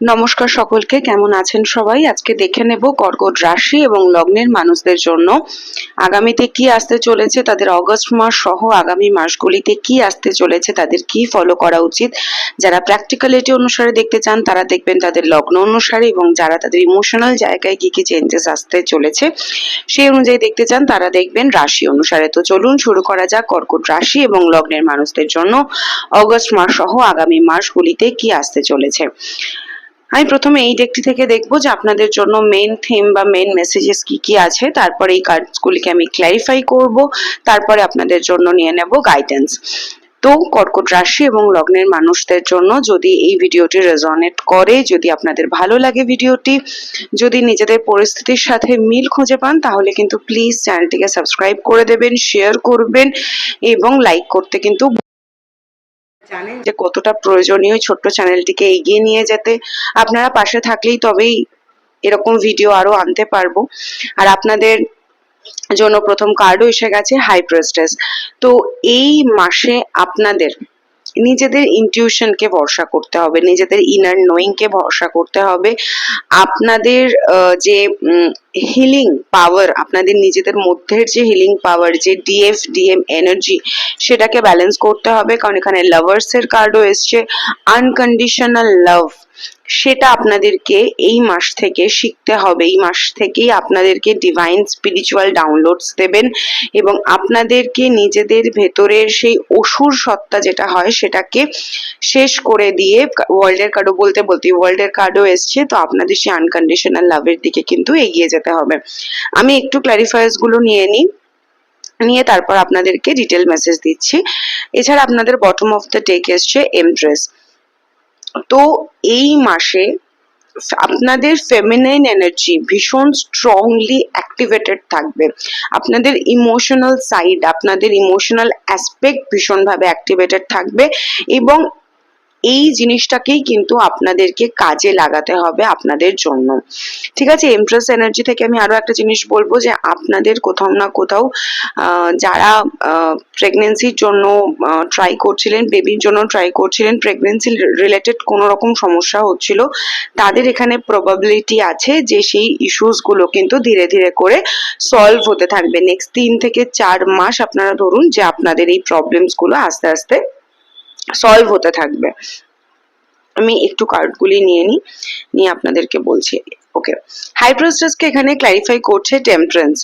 নমস্কার সকলকে, কেমন আছেন সবাই? আজকে দেখে নেব কর্কট রাশি এবং লগ্নের মানুষদের জন্য। আগামীতে কি আসতে চলেছে তাদের অগস্ট মাস সহ আগামী মাসগুলিতে কি আসতে চলেছে তাদের কি ফলো করা উচিত? যারা প্র্যাকটিক্যালিটি অনুসারে দেখতে চান, তারা দেখবেন তাদের লগ্ন অনুসারে এবং যারা তাদের ইমোশনাল জায়গায় কি কি চেঞ্জেস আসতে চলেছে সেই অনুযায়ী দেখতে চান, তারা দেখবেন রাশি অনুসারে। তো চলুন শুরু করা যাক কর্কট রাশি এবং লগ্নের মানুষদের জন্য অগস্ট মাস সহ আগামী মাসগুলিতে কি আসতে চলেছে। আমি প্রথমে এই ডেকটি থেকে দেখব যে আপনাদের জন্য মেন থিম বা মেন মেসেজেস কি কি আছে। তারপরে এই কার্ডসগুলিকে আমি ক্ল্যারিফাই করব। তারপরে আপনাদের জন্য নিয়ে নেব গাইডেন্স তো কর্কট রাশি এবং লগ্নের মানুষদের জন্য যদি এই ভিডিওটি রেজনেট করে, যদি আপনাদের ভালো লাগে ভিডিওটি, যদি নিজেদের পরিস্থিতির সাথে মিল খুঁজে পান, তাহলে কিন্তু প্লিজ চ্যানেলটিকে সাবস্ক্রাইব করে দেবেন শেয়ার করবেন এবং লাইক করতে কিন্তু জানেন যে কতটা প্রয়োজনীয় ছোট্ট চ্যানেলটিকে এগিয়ে নিয়ে যেতে। আপনারা পাশে থাকলেই তবেই এরকম ভিডিও আরও আনতে পারব। আর আপনাদের জন্য প্রথম কার্ডও এসে গেছে হাই প্রেস্টেস তো এই মাসে আপনাদের নিজেদের ইনটিউশনকে ভরসা করতে হবে, নিজেদের ইনার নোয়িংকে ভরসা করতে হবে। আপনাদের যে হিলিং পাওয়ার আপনাদের নিজেদের মধ্যের যে হিলিং পাওয়ার যে ডিএফ ডিএম এনার্জি সেটাকে ব্যালেন্স করতে হবে। কারণ এখানে লাভার্সের কার্ডও এসছে। আনকন্ডিশনাল লাভ সেটা আপনাদেরকে এই মাস থেকে শিখতে হবে। এই মাস থেকেই আপনাদেরকে ডিভাইন স্পিরিচুয়াল ডাউনলোডস দেবেন এবং আপনাদেরকে নিজেদের ভেতরের সেই অসুর সত্তা যেটা হয় সেটাকে শেষ করে দিয়ে ওয়ার্ল্ডের কার্ডও বলতে বলতে ওয়ার্ল্ডের কার্ডও এসছে, তো আপনাদের সেই আনকন্ডিশনাল লাভের দিকে কিন্তু এগিয়ে যেতে হবে। আমি একটু ক্ল্যারিফায়ার্সগুলো নিয়ে নিই। নিয়ে তারপর আপনাদেরকে ডিটেল মেসেজ দিচ্ছি। এছাড়া আপনাদের বটম অফ দ্য টেক এসছে এমপ্রেস তো এই মাসে আপনাদের ফেমিনাইন এনার্জি ভীষণ স্ট্রংলি অ্যাক্টিভেটেড থাকবে। আপনাদের ইমোশনাল সাইড আপনাদের ইমোশনাল অ্যাসপেক্ট ভীষণভাবে অ্যাক্টিভেটেড থাকবে এবং এই জিনিসটাকেই কিন্তু আপনাদেরকে কাজে লাগাতে হবে আপনাদের জন্য। ঠিক আছে? এমপ্রেস এনার্জি থেকে আমি আরও একটা জিনিস বলব যে, আপনাদের কোথাও না কোথাও যারা প্রেগনেন্সির জন্য ট্রাই করছিলেন বেবির জন্য ট্রাই করছিলেন প্রেগনেন্সি রিলেটেড কোনো রকম সমস্যা হচ্ছিল, তাদের এখানে প্রবাবিলিটি আছে যে সেই ইস্যুসগুলো কিন্তু ধীরে ধীরে করে সলভ হতে থাকবে। নেক্সট তিন থেকে চার মাস আপনারা ধরুন যে আপনাদের এই প্রবলেমসগুলো আস্তে আস্তে সলভ হতে থাকবে। আমি একটু কার্ডগুলি নিয়ে নিই, নিয়ে আপনাদেরকে বলছি। ওকে হাইপ্রোস্টাসকে এখানে ক্ল্যারিফাই করছে টেম্পারেন্স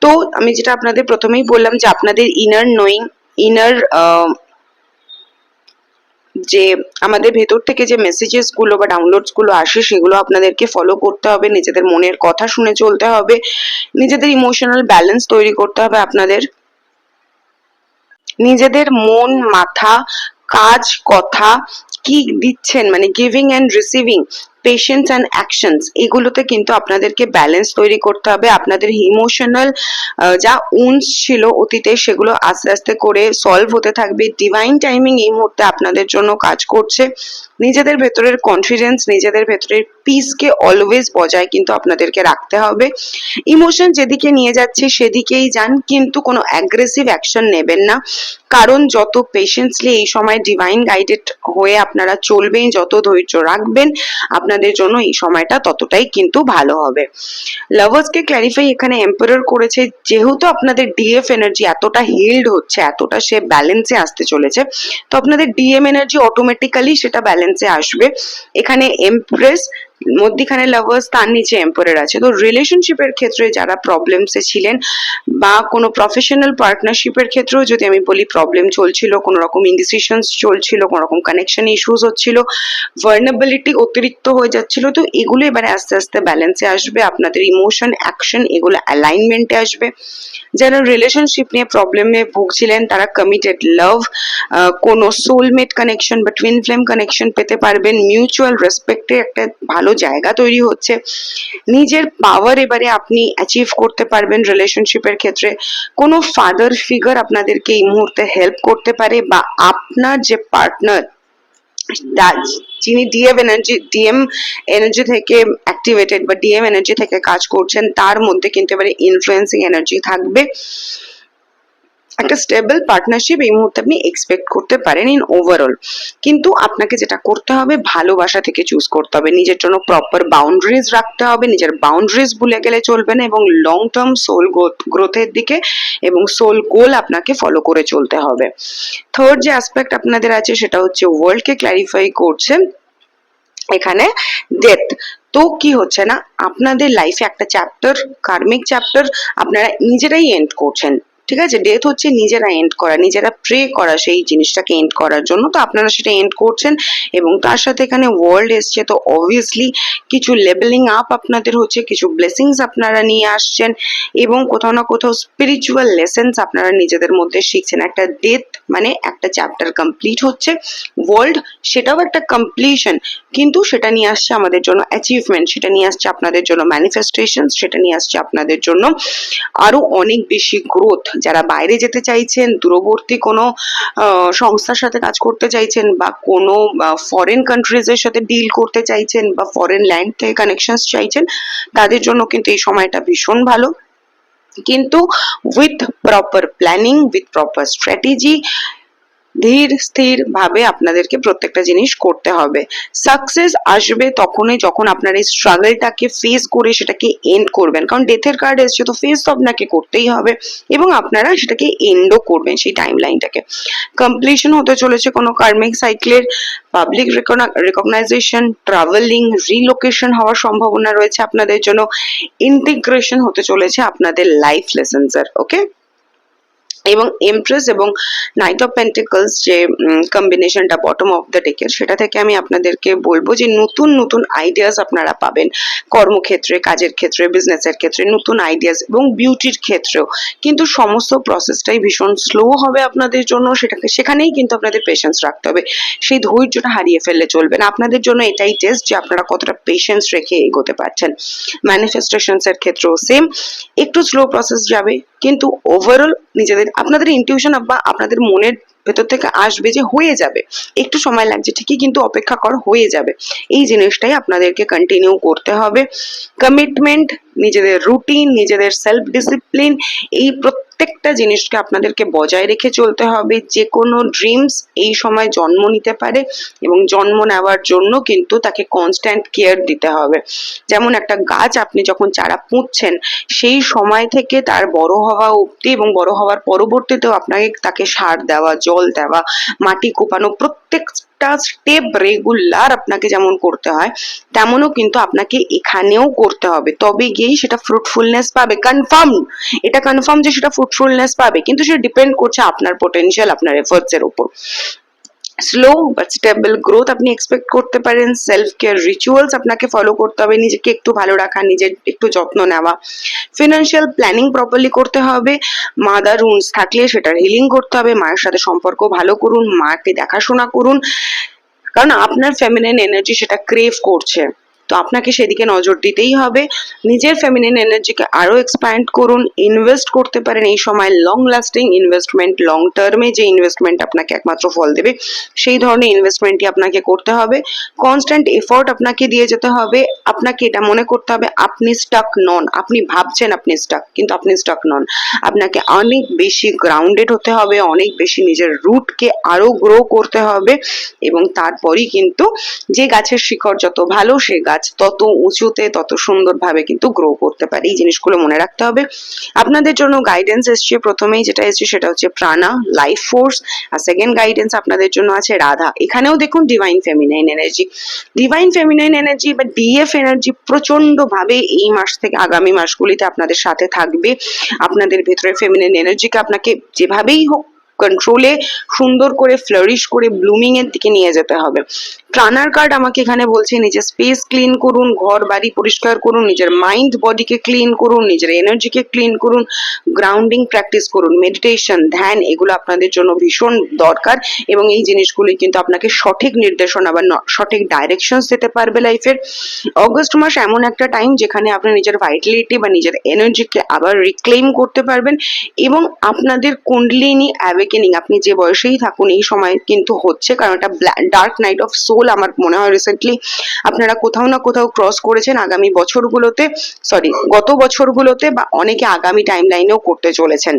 তো আমি যেটা আপনাদের প্রথমেই বললাম যে আপনাদের ইনার নোয়িং ইনার যে আমাদের ভেতর থেকে যে মেসেজেসগুলো বা ডাউনলোডসগুলো আসে, সেগুলো আপনাদেরকে ফলো করতে হবে। নিজেদের মনের কথা শুনে চলতে হবে। নিজেদের ইমোশনাল ব্যালেন্স তৈরি করতে হবে আপনাদের। নিজেদের মন, মাথা কাজ কথা কি দিচ্ছেন? মানে giving and receiving patience and actions এগুলোতে কিন্তু আপনাদেরকে ব্যালেন্স তৈরি করতে হবে। আপনাদের ইমোশনাল যা উন্স ছিল অতীতে, সেগুলো আস্তে আস্তে করে সলভ হতে থাকবে। ডিভাইন টাইমিং এই মুহূর্তে আপনাদের জন্য কাজ করছে। নিজেদের ভেতরের কনফিডেন্স নিজেদের ভেতরের পিসকে অলওয়েজ বজায় কিন্তু আপনাদেরকে রাখতে হবে। ইমোশন যেদিকে নিয়ে যাচ্ছে, সেদিকেই যান, কিন্তু কোনো অ্যাগ্রেসিভ অ্যাকশন নেবেন না। কারণ যত পেশেন্সলি এই সময় ডিভাইন গাইডেড হয়ে আপনারা চলবেন, যত ধৈর্য রাখবেন আপনাদের জন্য এই সময়টা ততটাই কিন্তু ভালো হবে। লাভার্সকে ক্ল্যারিফাই এখানে এম্পারার করেছে, যেহেতু আপনাদের ডিএফ এনার্জি এতটা হিল্ড হচ্ছে, এতটা সে ব্যালেন্সে আসতে চলেছে, তো আপনাদের ডিএম এনার্জি অটোমেটিক্যালি সেটা ব্যালেন্সে আসবে। এখানে এমপ্রেস মধ্যিখানে লাভার্স তার নিচে এম্পারার আছে। তো রিলেশনশিপের ক্ষেত্রে যারা প্রবলেমসে ছিলেন বা কোনো প্রফেশনাল পার্টনারশিপের ক্ষেত্রেও যদি আমি বলি প্রবলেম চলছিল, কোনো রকম ইনডিসিশনস চলছিল, কোনো রকম কানেকশন ইস্যুস হচ্ছিল ভার্নেবিলিটি অতিরিক্ত হয়ে যাচ্ছিল, তো এগুলো এবারে আস্তে আস্তে ব্যালেন্সে আসবে, আপনাদের ইমোশন অ্যাকশন এগুলো অ্যালাইনমেন্টে আসবে। যারা রিলেশনশিপ নিয়ে প্রবলেমে ভুগছিলেন, তারা কমিটেড লাভ কোনো সোলমেট কানেকশন বা টুইন ফ্লেম কানেকশন পেতে পারবেন। মিউচুয়াল রেসপেক্টে একটা ভালো জায়গা তৈরি হচ্ছে। নিজের পাওয়ার এবারে আপনি অ্যাচিভ করতে পারবেন রিলেশনশিপের ক্ষেত্রে। কোনো ফাদার ফিগার আপনাদেরকে এই মুহূর্তে হেল্প করতে পারে বা আপনার যে পার্টনার যিনি ডিএম এনার্জি ডিএম এনার্জি থেকে অ্যাক্টিভেটেড বা ডিএম এনার্জি থেকে কাজ করছেন, তার মধ্যে কিন্তু এবারে ইনফ্লুয়েন্সিং এনার্জি থাকবে। একটা স্টেবল পার্টনারশিপ এই মুহূর্তে আপনি এক্সপেক্ট করতে পারেন ইন ওভারঅল কিন্তু আপনাকে যেটা করতে হবে ভালোবাসা থেকে চুজ করতে হবে। নিজের জন্য প্রপার বাউন্ডারিজ রাখতে হবে, নিজের বাউন্ডারিজ ভুলে গেলে চলবে না এবং লং টার্ম সোল গ্রোথের দিকে এবং সোল গোল আপনাকে ফলো করে চলতে হবে। থার্ড যে অ্যাসপেক্ট আপনাদের আছে, সেটা হচ্ছে ওয়ার্ল্ডকে ক্ল্যারিফাই করছে, এখানে ডেথ তো কি হচ্ছে না, আপনাদের লাইফে একটা চ্যাপ্টার কার্মিক চ্যাপ্টার আপনারা নিজেরাই এন্ড করছেন। ঠিক আছে? ডেথ হচ্ছে নিজেরা এন্ড করা, নিজেরা প্রে করা সেই জিনিসটাকে এন্ড করার জন্য। তো আপনারা সেটা এন্ড করছেন এবং তার সাথে এখানে ওয়ার্ল্ড এসছে। তো অবভিয়াসলি কিছু লেভেলিং আপ আপনাদের হচ্ছে, কিছু ব্লেসিংস আপনারা নিয়ে আসছেন এবং কোথাও না কোথাও স্পিরিচুয়াল লেসেন্স আপনারা নিজেদের মধ্যে শিখছেন। একটা ডেথ মানে একটা চ্যাপ্টার কমপ্লিট হচ্ছে। ওয়ার্ল্ড সেটাও একটা কমপ্লিশন কিন্তু সেটা নিয়ে আসছে আমাদের জন্য অ্যাচিভমেন্ট সেটা নিয়ে আসছে আপনাদের জন্য ম্যানিফেস্টেশন সেটা নিয়ে আসছে আপনাদের জন্য আরও অনেক বেশি গ্রোথ যারা বাইরে যেতে চাইছেন, দূরবর্তী কোনো সংস্থার সাথে কাজ করতে চাইছেন বা কোনো ফরেন কান্ট্রিজের সাথে ডিল করতে চাইছেন বা ফরেন ল্যান্ড থেকে কানেকশনস চাইছেন, তাদের জন্য কিন্তু এই সময়টা ভীষণ ভালো। কিন্তু with proper planning with proper strategy ধীর স্থির ভাবে আপনাদেরকে প্রত্যেকটা জিনিস করতে হবে। সাকসেস আসবে তখনই যখন আপনার এই স্ট্রাগলটাকে ফেস করে সেটাকে এন্ড করবেন। কারণ ডেথের কার্ড এসছে, তো ফেস তো আপনাকে করতেই হবে এবং আপনারা সেটাকে এন্ডও করবেন সেই টাইম লাইনটাকে কমপ্লিশন হতে চলেছে কোনো কার্মিক সাইকেলের পাবলিক রেকগনাইজেশন ট্রাভেলিং রিলোকেশন হওয়ার সম্ভাবনা রয়েছে আপনাদের জন্য। ইন্টিগ্রেশন হতে চলেছে আপনাদের লাইফ লেসেন্সের ওকে এবং এমপ্রেস এবং নাইট অফ পেন্টিকলস যে কম্বিনেশনটা বটম অফ দ্য ডেকের সেটা থেকে আমি আপনাদেরকে বলব যে নতুন নতুন আইডিয়াস আপনারা পাবেন কর্মক্ষেত্রে, কাজের ক্ষেত্রে বিজনেসের ক্ষেত্রে, নতুন আইডিয়াস এবং বিউটির ক্ষেত্রেও। কিন্তু সমস্ত প্রসেসটাই ভীষণ স্লো হবে আপনাদের জন্য, সেটাকে, সেখানেই কিন্তু আপনাদের পেশেন্স রাখতে হবে। সেই ধৈর্যটা হারিয়ে ফেললে চলবে না। আপনাদের জন্য এটাই টেস্ট যে আপনারা কতটা পেশেন্স রেখে এগোতে পারছেন। ম্যানিফেস্টেশনস এর ক্ষেত্রেও সেম একটু স্লো প্রসেস যাবে, কিন্তু ওভারঅল নিজেদের আপনাদের ইনটিউশন বা আপনাদের মনের ভেতর থেকে আসবে যে হয়ে যাবে। একটু সময় লাগছে, ঠিকই কিন্তু অপেক্ষা কর, হয়ে যাবে। এই জিনিসটাই আপনাদেরকে কন্টিনিউ করতে হবে। কমিটমেন্ট নিজেদের রুটিন নিজেদের সেলফ ডিসিপ্লিন এই প্রত্যেকটা জিনিসকে আপনাদেরকে বজায় রেখে চলতে হবে। যে কোনো ড্রিমস এই সময় জন্ম নিতে পারে এবং জন্ম নেওয়ার জন্য কিন্তু তাকে কনস্ট্যান্ট কেয়ার দিতে হবে। যেমন একটা গাছ আপনি যখন চারা পুঁতছেন, সেই সময় থেকে তার বড় হওয়া অবধি এবং বড় হওয়ার পরবর্তীতেও আপনাকে তাকে সার দেওয়া, জল দেওয়া, মাটি কোপানো প্রত্যেকটা স্টেপ রেগুলার আপনাকে যেমন করতে হয়, তেমনও কিন্তু আপনাকে এখানেও করতে হবে। তবে গিয়েই সেটা ফ্রুটফুলনেস পাবে। কনফার্ম এটা কনফার্ম যে সেটা ফ্রুটফুলনেস পাবে, কিন্তু সেটা ডিপেন্ড করছে আপনার পোটেনশিয়াল আপনার এফোর্টস এর উপর। স্লো বাট স্টেবল গ্রোথ আপনি এক্সপেক্ট করতে পারেন সেলফ কেয়ার রিচুয়ালস আপনাকে ফলো করতে হবে, নিজেকে একটু ভালো রাখা, নিজের একটু যত্ন নেওয়া। ফিনান্সিয়াল প্ল্যানিং প্রপারলি করতে হবে মাদার উন্স থাকলে সেটার হিলিং করতে হবে, মায়ের সাথে সম্পর্ক ভালো করুন, মাকে দেখাশোনা করুন। কারণ আপনার ফেমিনিন এনার্জি সেটা ক্রেভ করছে। তো আপনাকে সেদিকে নজর দিতেই হবে। নিজের ফেমিনিন এনার্জিকে আরও এক্সপ্যান্ড করুন ইনভেস্ট করতে পারেন এই সময় লং লাস্টিং ইনভেস্টমেন্ট লং টার্মে যে ইনভেস্টমেন্ট আপনাকে একমাত্র ফল দেবে, সেই ধরনের ইনভেস্টমেন্টই আপনাকে করতে হবে। কনস্ট্যান্ট এফোর্ট আপনাকে দিয়ে যেতে হবে। আপনাকে এটা মনে করতে হবে, আপনি স্টাক নন। আপনি ভাবছেন আপনি স্টাক কিন্তু আপনি স্টাক নন। আপনাকে অনেক বেশি গ্রাউন্ডেড হতে হবে, অনেক বেশি নিজের রুটকে আরও গ্রো করতে হবে এবং তারপরই কিন্তু যে গাছের শিকড় যত ভালো, সে গাছ তত উঁচুতে তত সুন্দরভাবে কিন্তু গ্রো করতে পারে। এই জিনিসগুলো মনে রাখতে হবে। আপনাদের জন্য গাইডেন্স এসছে প্রথমেই যেটা এসছে সেটা হচ্ছে প্রাণা লাইফ ফোর্স আর সেকেন্ড গাইডেন্স আপনাদের জন্য আছে রাধা এখানেও দেখুন divine feminine energy divine feminine energy বা ডিএফ এনার্জি প্রচণ্ড ভাবে এই মাস থেকে আগামী মাসগুলিতে আপনাদের সাথে থাকবে। আপনাদের ভেতরে ফেমিনাইন এনার্জিকে আপনাকে যেভাবেই হোক কন্ট্রোলে সুন্দর করে ফ্লারিশ করে ব্লুমিং এর দিকে নিয়ে যেতে হবে। প্রাণার কার্ড আমাকে এখানে বলছে, নিজের স্পেস ক্লিন করুন, ঘর, বাড়ি পরিষ্কার করুন, নিজের মাইন্ড বডিকে ক্লিন করুন, নিজের এনার্জিকে ক্লিন করুন গ্রাউন্ডিং প্র্যাকটিস করুন মেডিটেশন ধ্যান, এগুলো আপনাদের জন্য ভীষণ দরকার এবং এই জিনিসগুলি কিন্তু আপনাকে সঠিক নির্দেশনা বা সঠিক ডাইরেকশনস দিতে পারবে লাইফের অগস্ট মাস এমন একটা টাইম যেখানে আপনি নিজের ভাইটালিটি বা নিজের এনার্জিকে আবার রিক্লেম করতে পারবেন এবং আপনাদের কুণ্ডলিনী অ্যাওয়েকেনিং আপনি যে বয়সেই থাকুন, এই সময় কিন্তু হচ্ছে, কারণ এটা ডার্ক নাইট অফ সোল আমার মনে হয় রিসেন্টলি আপনারা কোথাও না কোথাও ক্রস করেছেন আগামী বছরগুলোতে সরি গত বছরগুলোতে বা অনেকে আগামী টাইম লাইনেও করতে চলেছেন।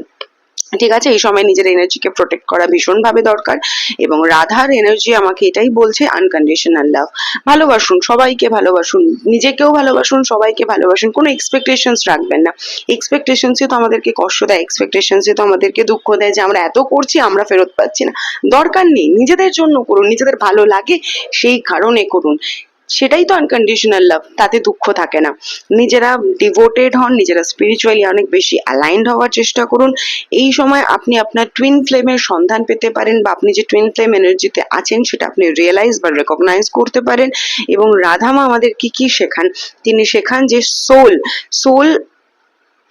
ঠিক আছে? এই সময় নিজের এনার্জিকে প্রোটেক্ট করা ভীষণভাবে দরকার এবং রাধার এনার্জি আমাকে এটাই বলছে আনকন্ডিশনাল লাভ ভালোবাসুন সবাইকে ভালোবাসুন, নিজেকেও ভালোবাসুন, সবাইকে ভালোবাসুন, কোনো এক্সপেকটেশনস রাখবেন না। এক্সপেকটেশনসই তো আমাদেরকে কষ্ট দেয় এক্সপেকটেশনসই তো আমাদেরকে দুঃখ দেয় যে আমরা এত করছি, আমরা ফেরত পাচ্ছি না। দরকার নেই, নিজেদের জন্য করুন, নিজেদের ভালো লাগে সেই কারণে করুন। সেটাই তো আনকন্ডিশনাল লাভ তাতে দুঃখ থাকে না। নিজেরা ডিভোটেড হন, নিজেরা স্পিরিচুয়ালি অনেক বেশি অ্যালাইন্ড হওয়ার চেষ্টা করুন। এই সময় আপনি আপনার টুইন ফ্লেমের সন্ধান পেতে পারেন বা আপনি যে টুইন ফ্লেম এনার্জিতে আছেন, সেটা আপনি রিয়েলাইজ বা রেকগনাইজ করতে পারেন। এবং রাধামা আমাদের কি কি শেখান? তিনি শেখান যে সোল সোল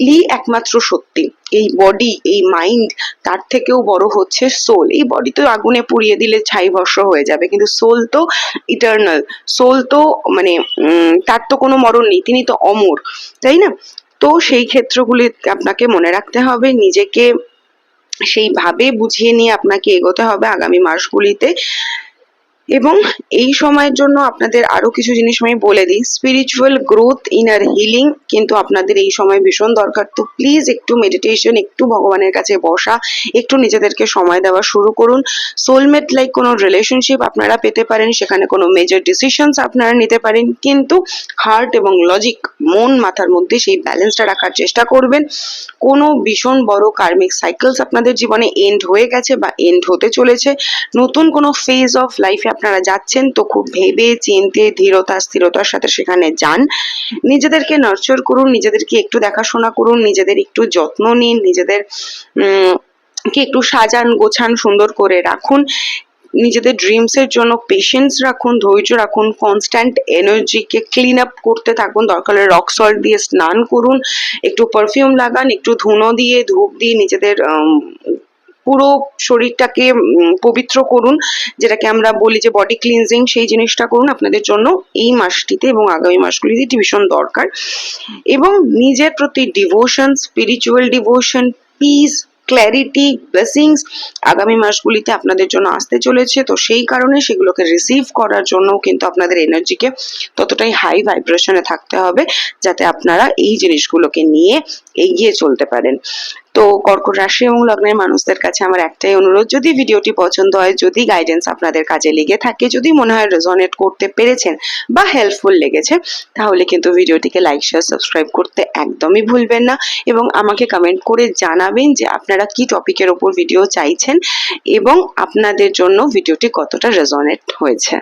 ই একমাত্র সত্যি। এই বডি এই মাইন্ড তার থেকেও বড় হচ্ছে সোল এই বডি তো আগুনে পুড়িয়ে দিলে ছাই ভস্য হয়ে যাবে, কিন্তু সোল তো ইটার্নাল সোল তো মানে তার তো কোনো মরণ নেই, তিনি তো অমর, তাই না? তো সেই ক্ষেত্রগুলি আপনাকে মনে রাখতে হবে, নিজেকে সেইভাবে বুঝিয়ে নিয়ে আপনাকে এগোতে হবে আগামী মাসগুলিতে। এবং এই সময়ের জন্য আপনাদের আরও কিছু জিনিস আমি বলে দিই। স্পিরিচুয়াল গ্রোথ ইনার হিলিং কিন্তু আপনাদের এই সময় ভীষণ দরকার। তো প্লিজ একটু মেডিটেশন একটু ভগবানের কাছে বসা, একটু নিজেদেরকে সময় দেওয়া শুরু করুন। সোলমেট লাইক কোনো রিলেশনশিপ আপনারা পেতে পারেন, সেখানে কোনো মেজর ডিসিশনস আপনারা নিতে পারেন। কিন্তু হার্ট এবং লজিক মন, মাথার মধ্যে সেই ব্যালেন্সটা রাখার চেষ্টা করবেন। কোনো ভীষণ বড় কার্মিক সাইকেলস আপনাদের জীবনে এন্ড হয়ে গেছে বা এন্ড হতে চলেছে। নতুন কোনো ফেজ অফ লাইফে আপনারা যাচ্ছেন, তো খুব ভেবে চিনতে ধীরতা, স্থিরতার সাথে সেখানে যান। নিজেদেরকে নার্চার করুন, নিজেদেরকে একটু দেখাশোনা করুন, নিজেদের একটু যত্ন নিন, নিজেদের কে একটু সাজান, গোছান, সুন্দর করে রাখুন। নিজেদের ড্রিমসের জন্য পেশেন্স রাখুন, ধৈর্য রাখুন কনস্ট্যান্ট এনার্জিকে ক্লিন আপ করতে থাকুন, দরকার রক সল্ট দিয়ে স্নান করুন, একটু পারফিউম লাগান, একটু ধুনো দিয়ে, ধূপ দিয়ে নিজেদের পুরো শরীরটাকে পবিত্র করুন, যেটাকে আমরা বলি যে বডি ক্লিনজিং সেই জিনিসটা করুন আপনাদের জন্য এই মাসটিতে এবং আগামী মাসগুলিতে এটি ভীষণ দরকার। এবং নিজের প্রতি devotion spiritual devotion peace clarity blessings আগামী মাসগুলিতে আপনাদের জন্য আসতে চলেছে। তো সেই কারণে সেগুলোকে রিসিভ করার জন্য কিন্তু আপনাদের এনার্জিকে ততটাই হাই ভাইব্রেশনে থাকতে হবে, যাতে আপনারা এই জিনিসগুলোকে নিয়ে এগিয়ে চলতে পারেন। তো কর্কট রাশি এবং লগ্নের মানুষদের কাছে আমার একটাই অনুরোধ, যদি ভিডিওটি পছন্দ হয়, যদি গাইডেন্স আপনাদের কাজে লেগে থাকে, যদি মনে হয় রেজনেট করতে পেরেছেন বা হেল্পফুল লেগেছে, তাহলে কিন্তু ভিডিওটিকে লাইক শেয়ার সাবস্ক্রাইব করতে একদমই ভুলবেন না এবং আমাকে কমেন্ট করে জানাবেন যে আপনারা কি টপিকের ওপর ভিডিও চাইছেন এবং আপনাদের জন্য ভিডিওটি কতটা রেজনেট হয়েছে।